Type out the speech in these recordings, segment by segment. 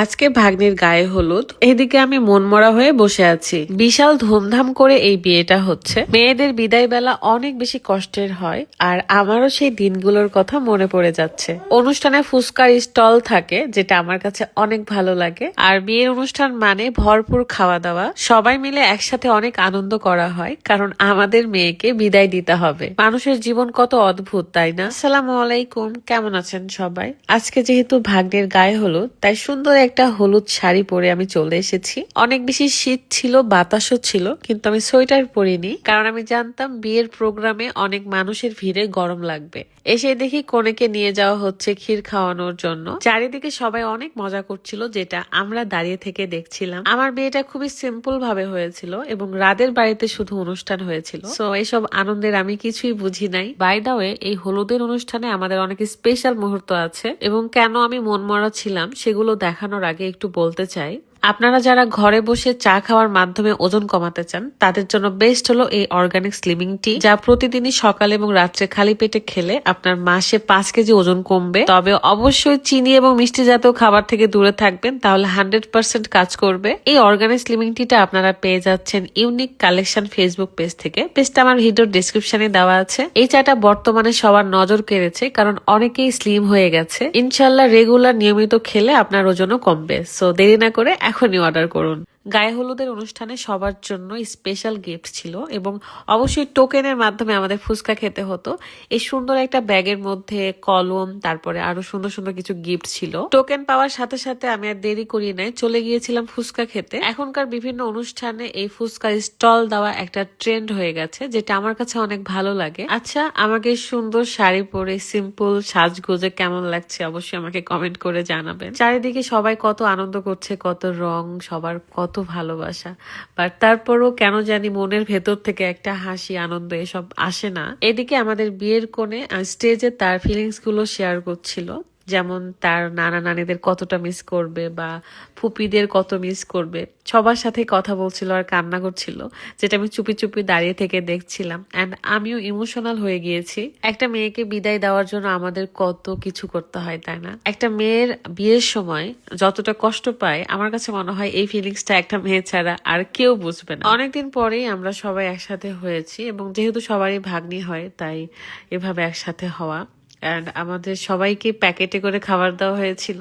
আজকে ভাগ্নির গায়ে হলুদ। এদিকে আমি মনমরা হয়ে বসে আছি। বিশাল ধুমধাম করে এই বিয়েটা হচ্ছে। মেয়েদের বিদায় বেলা অনেক বেশি কষ্টের হয় আর আমারও সেই দিনগুলোর কথা মনে পড়ে যাচ্ছে। অনুষ্ঠানে ফুচকার স্টল থাকে, যেটা আমার কাছে অনেক ভালো লাগে। আর বিয়ের অনুষ্ঠান মানে ভরপুর খাওয়া দাওয়া সবাই মিলে একসাথে অনেক আনন্দ করা হয়, কারণ আমাদের মেয়েকে বিদায় দিতে হবে। মানুষের জীবন কত অদ্ভুত, তাই না? আসসালামু আলাইকুম, কেমন আছেন সবাই? আজকে যেহেতু ভাগ্নের গায়ে হলুদ, তাই সুন্দর একটা হলুদ শাড়ি পরে আমি চলে এসেছি। অনেক বেশি শীত ছিল, বাতাসও ছিল, কিন্তু আমি সোয়েটার পরিনি, কারণ আমি জানতাম বিয়ের প্রোগ্রামে অনেক মানুষের ভিড়ে গরম লাগবে। এসে দেখি কনেকে নিয়ে যাওয়া হচ্ছে ক্ষীর খাওয়ানোর জন্য। চারিদিকে সবাই অনেক মজা করছিল, যেটা আমরা দাঁড়িয়ে থেকে দেখছিলাম। আমার বিয়েটা খুবই সিম্পল ভাবে হয়েছিল এবং রাদের বাড়িতে শুধু অনুষ্ঠান হয়েছিল। সো এইসব আনন্দের আমি কিছুই বুঝি নাই। বাই এই হলুদের অনুষ্ঠানে আমাদের অনেক স্পেশাল মুহূর্ত আছে এবং কেন আমি মনমরা ছিলাম, সেগুলো দেখানোর আগে একটু বলতে চাই আপনারা যারা ঘরে বসে চা খাওয়ার মাধ্যমে ওজন কমাতে চান, তাদের জন্য বেস্ট হলো এই অর্গানিক স্লিমিং টি যা প্রতিদিনই সকালে এবং রাত্রে খালি পেটে খেলে আপনার মাসে পাঁচ কেজি ওজন কমবে। তবে অবশ্যই চিনি এবং মিষ্টি জাতীয় খাবার থেকে দূরে থাকবেন, তাহলে হান্ড্রেড পার্সেন্ট কাজ করবে। এই অর্গানিক স্লিমিং টিটা আপনারা পেয়ে যাচ্ছেন ইউনিক কালেকশন ফেসবুক পেজ থেকে। পেজটা আমার ভিডিওর ডিসক্রিপশনে দেওয়া আছে। এই চাটা বর্তমানে সবার নজর কেড়েছে, কারণ অনেকেই স্লিম হয়ে গেছে। ইনশাল্লাহ রেগুলার নিয়মিত খেলে আপনার ওজনও কমবে। সো দেরি না করে এখনই অর্ডার করুন। গায়ে হলুদের অনুষ্ঠানে সবার জন্য স্পেশাল গিফট ছিল এবং অবশ্যই টোকেনের মাধ্যমে আমাদের ফুচকা খেতে হতো। এই সুন্দর একটা ব্যাগের মধ্যে কলম, তারপরে আরও সুন্দর সুন্দর কিছু গিফট ছিল। টোকেন পাওয়ার সাথে সাথে আমি আর দেরি করি নাই, চলে গিয়েছিলাম ফুচকা খেতে। এখনকার বিভিন্ন অনুষ্ঠানে এই ফুচকার স্টল দেওয়া একটা ট্রেন্ড হয়ে গেছে, যেটা আমার কাছে অনেক ভালো লাগে। আচ্ছা আমাকে সুন্দর শাড়ি পরে সিম্পল সাজগোজে কেমন লাগছে অবশ্যই আমাকে কমেন্ট করে জানাবেন। চারিদিকে সবাই কত আনন্দ করছে, কত রং, সবার কত ভালোবাসা। বাট তারপরও কেন জানি মনের ভেতর থেকে একটা হাসি, আনন্দ এসব আসে না। এদিকে আমাদের বিয়ের কোণে স্টেজে তার ফিলিংসগুলো শেয়ার করছিল। যেমন তার নানা নানিদের কতটা মিস করবে বা ফুপিদের কত মিস করবে। সবার সাথে কথা বলছিল আর কান্না করছিল, যেটা আমি চুপি চুপি দাঁড়িয়ে থেকে দেখছিলাম। অ্যান্ড আমিও ইমোশনাল হয়ে গিয়েছি। একটা মেয়েকে বিদায় দেওয়ার জন্য আমাদের কত কিছু করতে হয়, তাই না? একটা মেয়ের বিয়ের সময় যতটা কষ্ট পায়, আমার কাছে মনে হয় এই ফিলিংসটা একটা মেয়ে ছাড়া আর কেউ বুঝবে না। অনেকদিন পরেই আমরা সবাই একসাথে হয়েছি এবং যেহেতু সবারই ভাগ্নি হয়, তাই এভাবে একসাথে হওয়া অ্যান্ড আমাদের সবাইকে প্যাকেটে করে খাবার দেওয়া হয়েছিল।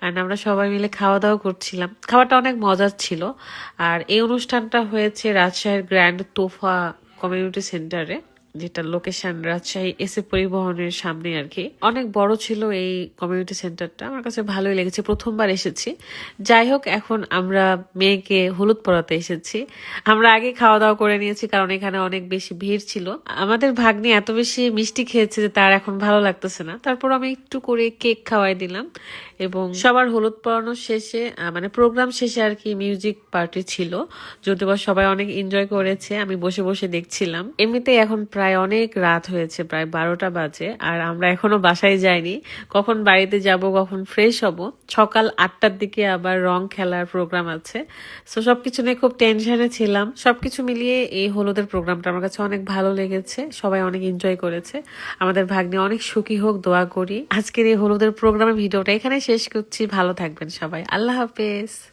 অ্যান্ড আমরা সবাই মিলে খাওয়া দাওয়া করছিলাম। খাবারটা অনেক মজার ছিল। আর এই অনুষ্ঠানটা হয়েছে রাজশাহীর গ্র্যান্ড তোফা কমিউনিটি সেন্টারে যেটা লোকেশন রাজশাহী এসে পরিবহনের সামনে আর কি অনেক বড় ছিল এই কমিউনিটি সেন্টারটা আমার কাছে ভালোই লেগেছে। প্রথমবার এসেছি। যাই হোক, এখন আমরা মেয়েকে হলুদ পরাতে এসেছি। আমরা আগে খাওয়া দাওয়া করে নিয়েছি কারণ এখানে অনেক বেশি ভিড় ছিল। আমাদের ভাগ্নি এত বেশি মিষ্টি খেয়েছে যে তার এখন ভালো লাগতেছে না। তারপর আমি একটু করে কেক খাওয়াই দিলাম এবং সবার হলুদ পরানোর শেষে মানে প্রোগ্রাম শেষে আর কি মিউজিক পার্টি ছিল। যদিও সবাই অনেক এনজয় করেছে, আমি বসে বসে দেখছিলাম। এমনিতেই এখন প্রায় অনেক রাত হয়েছে, প্রায় বারোটা বাজে, আর আমরা এখনও বাসায় যাইনি। কখন বাড়িতে যাব, কখন ফ্রেশ হব। সকাল আটটার দিকে আবার রং খেলার প্রোগ্রাম আছে। সো সবকিছু নিয়ে খুব টেনশনে ছিলাম। সবকিছু মিলিয়ে এই হলুদের প্রোগ্রামটা আমার কাছে অনেক ভালো লেগেছে। সবাই অনেক এনজয় করেছে। আমাদের ভাগ্নে অনেক সুখী হোক, দোয়া করি। আজকের এই হলুদের প্রোগ্রামের ভিডিওটা এখানে শেষ করছি। ভালো থাকবেন সবাই। আল্লাহ হাফেজ।